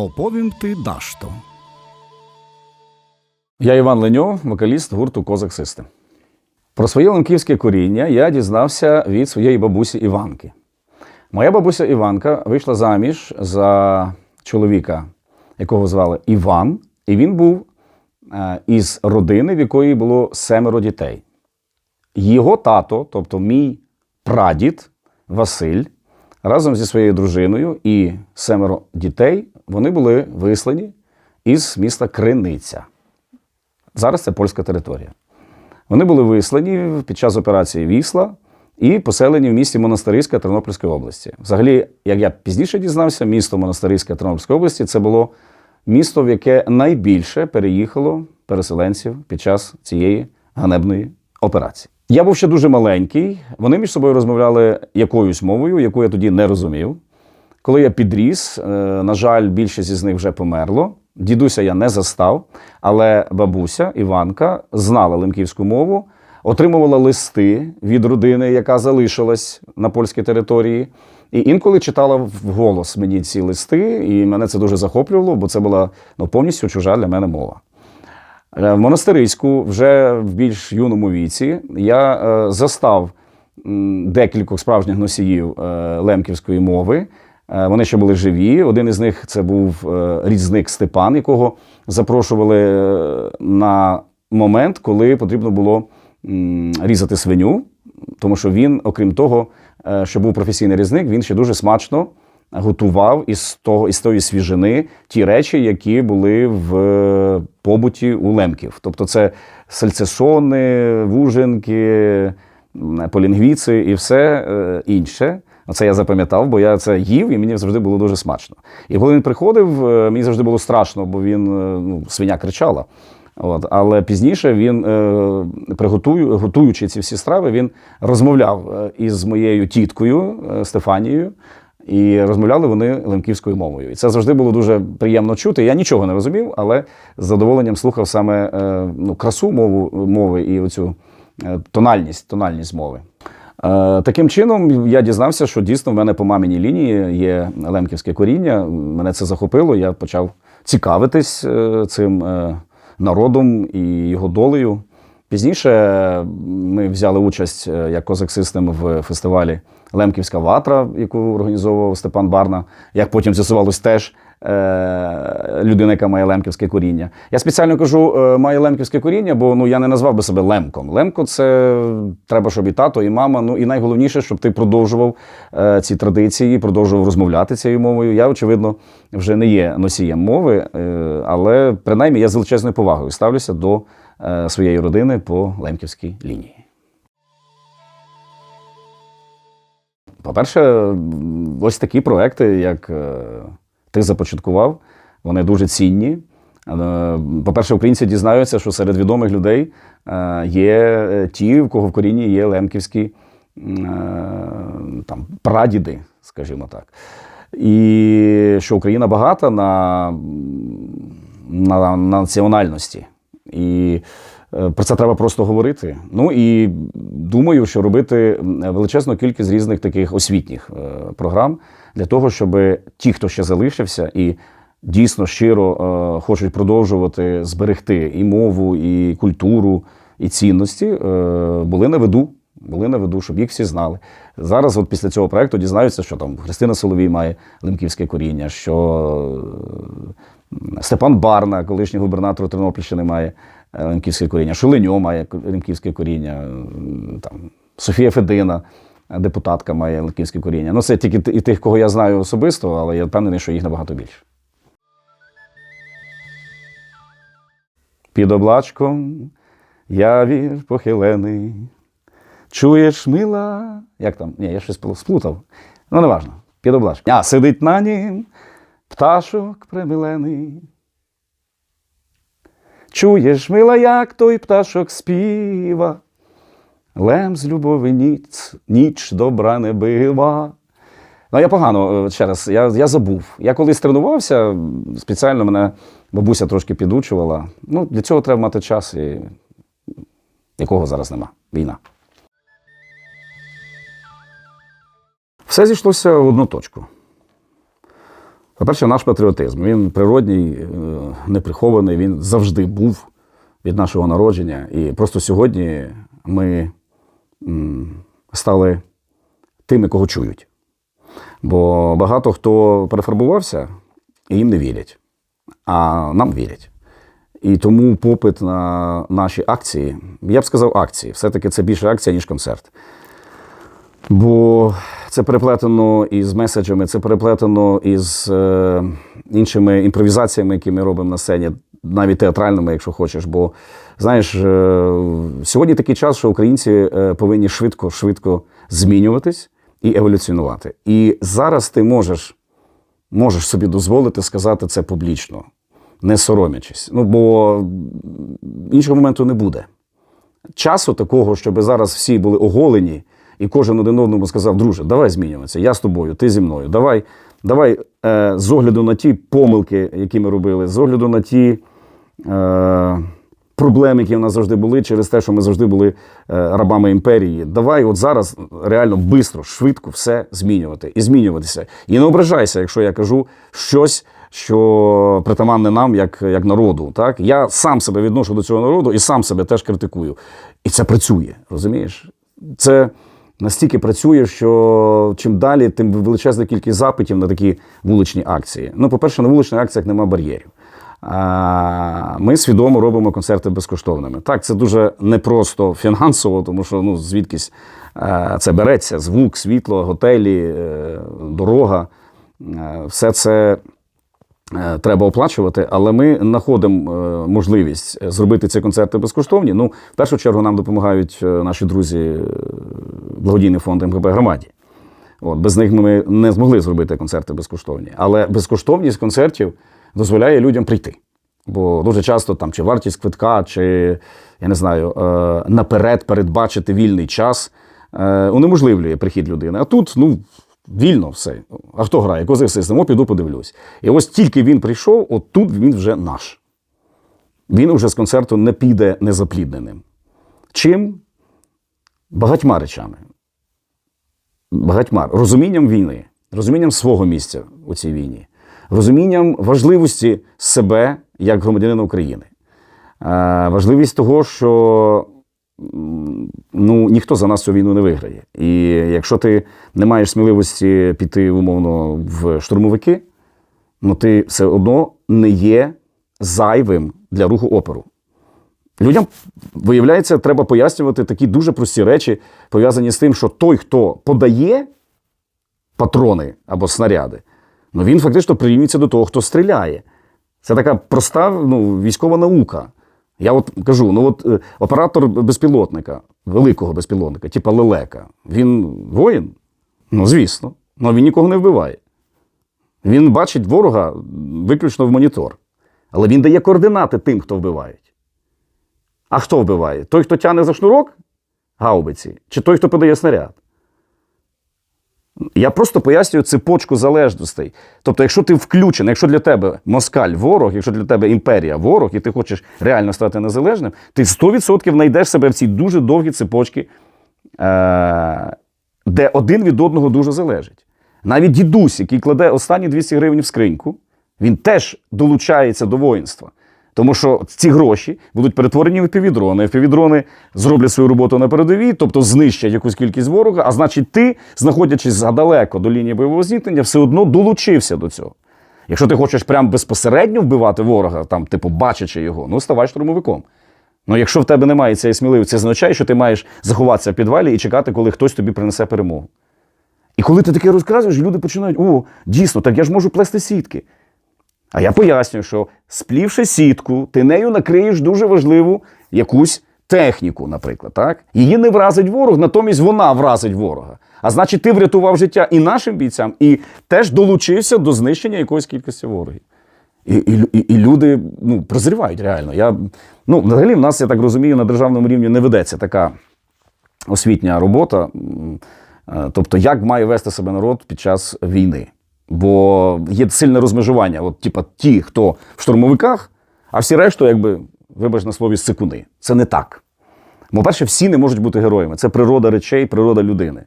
Оповім ти дашто. Я Іван Леньо, вокаліст гурту Козак Систем. Про своє лемківське коріння я дізнався від своєї бабусі Іванки. Моя бабуся Іванка вийшла заміж за чоловіка, якого звали Іван, і він був е, із родини, в якої було семеро дітей. Його тато, тобто мій прадід Василь, разом зі своєю дружиною і семеро дітей, вони були вислані із міста Криниця. Зараз це польська територія. Вони були вислані під час операції Вісла і поселені в місті Монастириська Тернопільської області. Взагалі, як я пізніше дізнався, місто Монастириська Тернопільської області це було місто, в яке найбільше переїхало переселенців під час цієї ганебної операції. Я був ще дуже маленький. Вони між собою розмовляли якоюсь мовою, яку я тоді не розумів. Коли я підріс, е, на жаль, більшість із них вже померло. Дідуся я не застав, але бабуся Іванка знала лемківську мову, отримувала листи від родини, яка залишилась на польській території. І інколи читала вголос мені ці листи, і мене це дуже захоплювало, бо це була ну, повністю чужа для мене мова. Е, В монастириську вже в більш юному віці я е, застав декількох справжніх носіїв е, лемківської мови. Вони ще були живі. Один із них це був різник Степан, якого запрошували на момент, коли потрібно було різати свиню, тому що він, окрім того, що був професійний різник, він ще дуже смачно готував із того із тої свіжини ті речі, які були в е, побуті у лемків. Тобто, це сальцесони, вужинки, полінгвіци і все е, інше. Оце я запам'ятав, бо я це їв, і мені завжди було дуже смачно. І коли він приходив, е, мені завжди було страшно, бо він ну, свиня кричала. От, але пізніше він, приготую, готуючи ці всі страви, він розмовляв із моєю тіткою Стефанією, і розмовляли вони лемківською мовою. І це завжди було дуже приємно чути. Я нічого не розумів, але з задоволенням слухав саме е, ну, красу мову, мови і оцю е, тональність, тональність мови. Е, Таким чином, я дізнався, що дійсно в мене по маминій лінії є лемківське коріння. Мене це захопило. Я почав цікавитись цим народом і його долею. Пізніше ми взяли участь як Козак Систем в фестивалі Лемківська ватра, яку організовував Степан Барна. Як потім з'ясувалось, теж е, людина, яка має лемківське коріння. Я спеціально кажу, е, має лемківське коріння, бо ну я не назвав би себе лемком. Лемко це треба, щоб і тато, і мама. Ну і найголовніше, щоб ти продовжував е, ці традиції, продовжував розмовляти цією мовою. Я, очевидно, вже не є носієм мови, але принаймні я з величезною повагою ставлюся до своєї родини по лемківській лінії. По-перше, ось такі проекти, як е, ти започаткував, вони дуже цінні. Е, По-перше, українці дізнаються, що серед відомих людей е, є ті, в кого в корінні є лемківські там, прадіди, скажімо так. І що Україна багата на, на, на національності. І про це треба просто говорити. Ну і думаю, що робити величезну кількість різних таких освітніх е, програм для того, щоб ті, хто ще залишився, і дійсно щиро е, хочуть продовжувати зберегти і мову, і культуру, і цінності, е, були на виду. Були на виду, щоб їх всі знали. Зараз, от після цього проекту, дізнаються, що там Христина Соловій має лемківське коріння, що е, Степан Барна, колишній губернатор Тернопільщини, має е, лемківське коріння, Шеленьо має лемківське коріння, е, там, Софія Федина, е, депутатка, має лемківське коріння. Ну, це тільки і тих, кого я знаю особисто, але я впевнений, що їх набагато більше. Під облачком явір похилений. Чуєш, мила. Як там? Ні, я щось сплутав. Ну, неважно. Під облачком. А, сидить на нім пташок примилений. Чуєш, мила, як той пташок співа. Лем з любові ніч, ніч добра не бива. Ну, я погано е, ще раз, я, я забув. Я колись тренувався, спеціально мене бабуся трошки підучувала. Ну, для цього треба мати час, і якого зараз нема. Війна. Все зійшлося в одну точку. По-перше, наш патріотизм. Він природній, е, неприхований, він завжди був від нашого народження. І просто сьогодні ми стали тими, кого чують. Бо багато хто перефарбувався і їм не вірять, а нам вірять. І тому попит на наші акції, я б сказав, акції. Все-таки це більше акція, ніж концерт. Бо це переплетено із меседжами, це переплетено із е, іншими імпровізаціями, які ми робимо на сцені, навіть театральними, якщо хочеш. Бо знаєш, е, сьогодні такий час, що українці е, повинні швидко, швидко змінюватись і еволюціонувати. І зараз ти можеш, можеш собі дозволити сказати це публічно, не соромячись. Ну бо іншого моменту не буде часу такого, щоб зараз всі були оголені, і кожен один одному сказав: друже, давай змінюватися, я з тобою, ти зі мною. Давай, давай е, з огляду на ті помилки, які ми робили, з огляду на ті е, проблеми, які в нас завжди були, через те, що ми завжди були е, рабами імперії. Давай, от зараз реально швидко, швидко все змінювати і змінюватися. І не ображайся, якщо я кажу щось. Що притаманне нам як, як народу, так я сам себе відношу до цього народу і сам себе теж критикую. І це працює, розумієш? Це настільки працює, що чим далі, тим величезна кількість запитів на такі вуличні акції. Ну, по-перше, на вуличних акціях немає бар'єрів. Ми свідомо робимо концерти безкоштовними. Так, це дуже непросто фінансово, тому що ну, звідкись е, це береться: звук, світло, готелі, е, дорога. Е, Все це треба оплачувати, але ми знаходимо е, можливість зробити ці концерти безкоштовні. Ну, в першу чергу нам допомагають е, наші друзі, е, благодійний фонд МГБ громаді. От, без них ми не змогли зробити концерти безкоштовні. Але безкоштовність концертів дозволяє людям прийти. Бо дуже часто там чи вартість квитка, чи я не знаю, е, наперед передбачити вільний час е, унеможливлює прихід людини. А тут, ну, вільно все. А хто грає? Козир систем, піду подивлюсь. І ось тільки він прийшов, от тут він вже наш. Він уже з концерту не піде незаплідненим. Чим? Багатьма речами. Багатьма розумінням війни, розумінням свого місця у цій війні, розумінням важливості себе як громадянина України, важливість того, що ну, ніхто за нас цю війну не виграє. І якщо ти не маєш сміливості піти умовно в штурмовики, ну ти все одно не є зайвим для руху опору. Людям, виявляється, треба пояснювати такі дуже прості речі, пов'язані з тим, що той, хто подає патрони або снаряди, ну він фактично прирівнюється до того, хто стріляє. Це така проста ну, військова наука. Я от кажу: ну от е, оператор безпілотника, великого безпілотника, типа лелека, він воїн? Ну, звісно. Ну він нікого не вбиває. Він бачить ворога виключно в монітор. Але він дає координати тим, хто вбивають. А хто вбиває? Той, хто тягне за шнурок гаубиці, чи той, хто подає снаряд? Я просто пояснюю цепочку залежностей. Тобто, якщо ти включений, якщо для тебе москаль ворог, якщо для тебе імперія ворог, і ти хочеш реально стати незалежним, ти 100% знайдеш себе в цій дуже довгій цепочці, е- де один від одного дуже залежить. Навіть дідусь, який кладе останні 200 гривень в скриньку, він теж долучається до воїнства. Тому що ці гроші будуть перетворені в півдрони. Півдрони зроблять свою роботу на передовій, тобто знищать якусь кількість ворога. А значить, ти, знаходячись задалеко до лінії бойового зіткнення, все одно долучився до цього. Якщо ти хочеш прям безпосередньо вбивати ворога, там, типу, бачачи його, ну ставай штурмовиком. Ну, якщо в тебе немає цієї сміливості, це означає, що ти маєш заховатися в підвалі і чекати, коли хтось тобі принесе перемогу. І коли ти таке розказуєш, люди починають: о, дійсно, так я ж можу плести сітки. А я пояснюю, що сплівши сітку, ти нею накриєш дуже важливу якусь техніку, наприклад. так? Її не вразить ворог, натомість вона вразить ворога. А значить, ти врятував життя і нашим бійцям, і теж долучився до знищення якоїсь кількості ворогів. І, і, і, люди ну, прозрівають реально. Я, ну, взагалі, в нас, я так розумію, на державному рівні не ведеться така освітня робота. Е, Тобто, як має вести себе народ під час війни. Бо є сильне розмежування. От, типа, ті, хто в штурмовиках, а всі решту, якби, вибач на слові, сикуни. Це не так. Бо, перше, всі не можуть бути героями. Це природа речей, природа людини.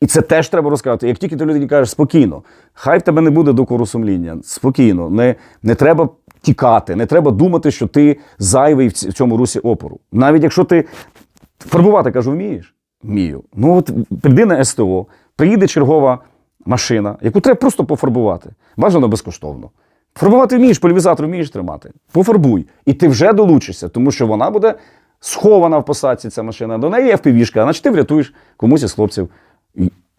І це теж треба розказати. Як тільки ти людині кажеш спокійно, хай в тебе не буде докору сумління, спокійно, не, не треба тікати, не треба думати, що ти зайвий в цьому русі опору. Навіть якщо ти фарбувати, кажу, вмієш? Вмію. Ну от прийди на СТО, приїде чергова машина, яку треба просто пофарбувати. Бажано безкоштовно. Фарбувати вмієш, полівізатор вмієш тримати. Пофарбуй. І ти вже долучишся, тому що вона буде схована в посадці, ця машина. До неї є впівішка, а значить ти врятуєш комусь із хлопців.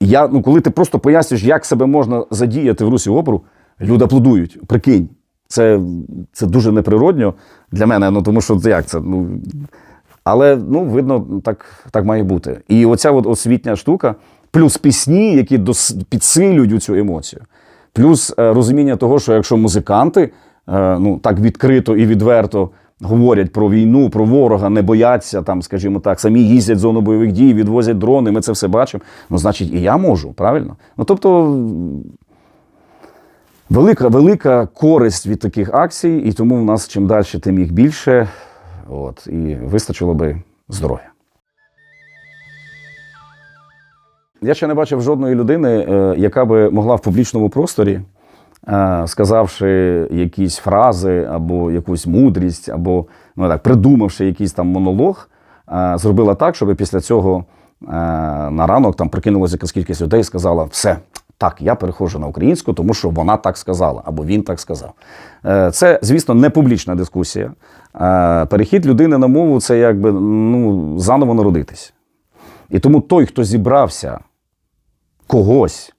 Я, ну, коли ти просто пояснюєш, як себе можна задіяти в русі опору, люди аплодують. Прикинь. Це, це дуже неприродньо для мене, ну тому що це як це? Ну, але ну, видно, так, так має бути. І оця от освітня штука, плюс пісні, які дос, підсилюють цю емоцію, плюс е, розуміння того, що якщо музиканти е, ну, так відкрито і відверто говорять про війну, про ворога, не бояться, там, скажімо так, самі їздять в зону бойових дій, відвозять дрони, ми це все бачимо. Ну, значить, і я можу, правильно? Ну, тобто. Велика, велика користь від таких акцій, і тому в нас чим далі, тим їх більше. От, і вистачило би здоров'я. Я ще не бачив жодної людини, е, яка би могла в публічному просторі, е, сказавши якісь фрази або якусь мудрість, або ну, так, придумавши якийсь там монолог, е, зробила так, щоб після цього на ранок там прикинулася якась кількість людей і сказала: все, так, я переходжу на українську, тому що вона так сказала, або він так сказав. Це, звісно, не публічна дискусія. Перехід людини на мову це якби ну, заново народитись. І тому той, хто зібрався когось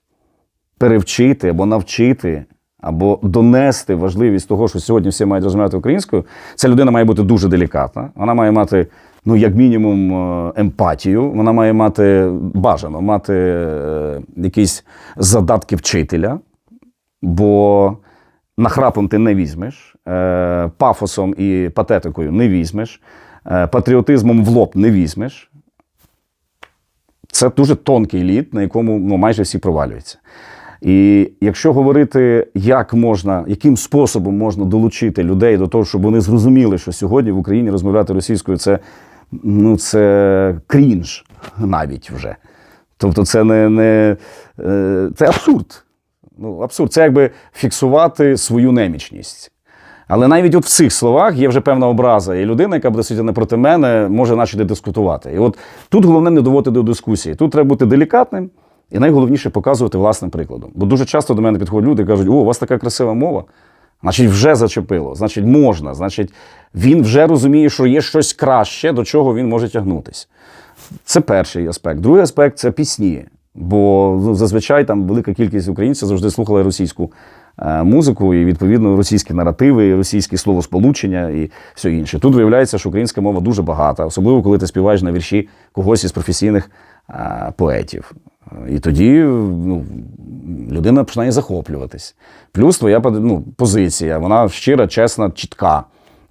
перевчити або навчити, або донести важливість того, що сьогодні всі мають розмовляти українською, ця людина має бути дуже делікатна. Вона має мати, ну, як мінімум, е, емпатію, вона має мати бажано мати е, якісь задатки вчителя, бо нахрапом ти не візьмеш, е, пафосом і патетикою не візьмеш, е, патріотизмом в лоб не візьмеш. Це дуже тонкий лід, на якому ну, майже всі провалюються. І якщо говорити, як можна, яким способом можна долучити людей до того, щоб вони зрозуміли, що сьогодні в Україні розмовляти російською це, ну, це крінж навіть вже. Тобто, це не, не е, це абсурд. Ну, абсурд. Це якби фіксувати свою немічність. Але навіть от в цих словах є вже певна образа, і людина, яка буде сидіти напроти мене, може почати дискутувати. І от тут головне не доводити до дискусії. Тут треба бути делікатним і найголовніше показувати власним прикладом. Бо дуже часто до мене підходять люди і кажуть: о, у вас така красива мова. Значить, вже зачепило, значить, можна, значить, він вже розуміє, що є щось краще, до чого він може тягнутися. Це перший аспект. Другий аспект це пісні. Бо ну, зазвичай там велика кількість українців завжди слухали російську музику, і відповідно російські наративи, і російські словосполучення і все інше. Тут виявляється, що українська мова дуже багата, особливо коли ти співаєш на вірші когось із професійних е, поетів. І тоді ну, людина починає захоплюватись. Плюс твоя ну, позиція, вона щира, чесна, чітка.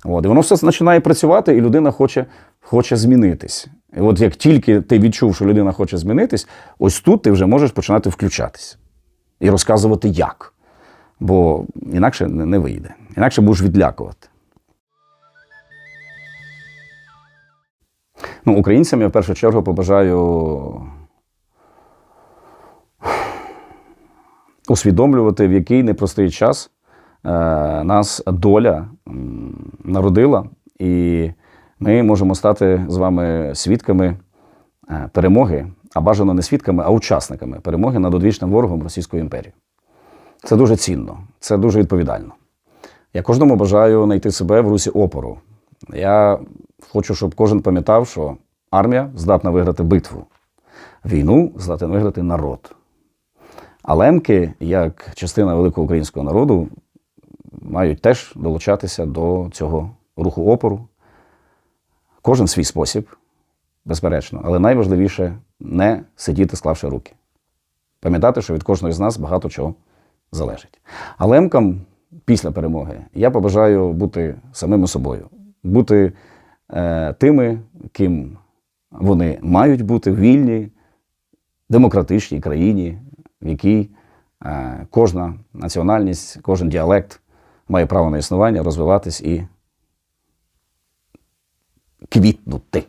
От, і воно все починає працювати, і людина хоче, хоче змінитись. І от як тільки ти відчув, що людина хоче змінитись, ось тут ти вже можеш починати включатись і розказувати як. Бо інакше не вийде. Інакше будеш відлякувати. Ну, українцям я в першу чергу побажаю усвідомлювати, в який непростий час е, нас доля народила, і ми можемо стати з вами свідками е, перемоги, а бажано не свідками, а учасниками перемоги над одвічним ворогом Російської імперії. Це дуже цінно, це дуже відповідально. Я кожному бажаю знайти себе в русі опору. Я хочу, щоб кожен пам'ятав, що армія здатна виграти битву, війну здатен виграти народ. А лемки, як частина великого українського народу, мають теж долучатися до цього руху опору. Кожен свій спосіб, безперечно, але найважливіше не сидіти, склавши руки. Пам'ятати, що від кожного з нас багато чого залежить. А лемкам після перемоги я побажаю бути самими собою, бути е, тими, ким вони мають бути в вільній, демократичній країні, в якій е, кожна національність, кожен діалект має право на існування, розвиватись і квітнути.